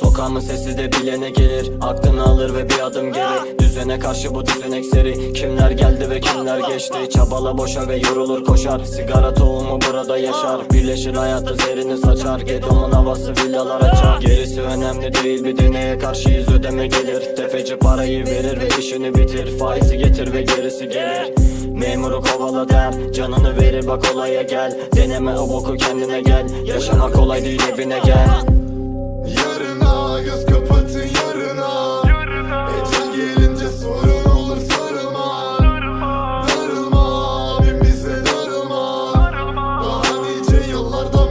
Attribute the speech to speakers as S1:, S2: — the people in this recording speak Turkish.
S1: Sokağımın sesi de bilene gelir. Aklını alır ve bir adım geri. Düzene karşı bu düzenek seri Kimler geldi ve kimler geçti? Çabala boşa ve yorulur koşar. Sigara tohumu burada yaşar. Birleşir hayatı zerini saçar. Gedomun havası villalar açar. Gerisi önemli değil. Bir deneye karşı yüz ödeme gelir. Tefeci parayı verir ve işini bitir. Faizi getir ve gerisi gelir memuru kovala der. Canını verir bak olaya gel. Deneme o boku kendine gel. Yaşamak kolay değil evine gel.
S2: Yarına göz kapatın yarına. Ecel gelince sorun olur sarılma. Darılma abim bize darılma. Daha nice yıllarda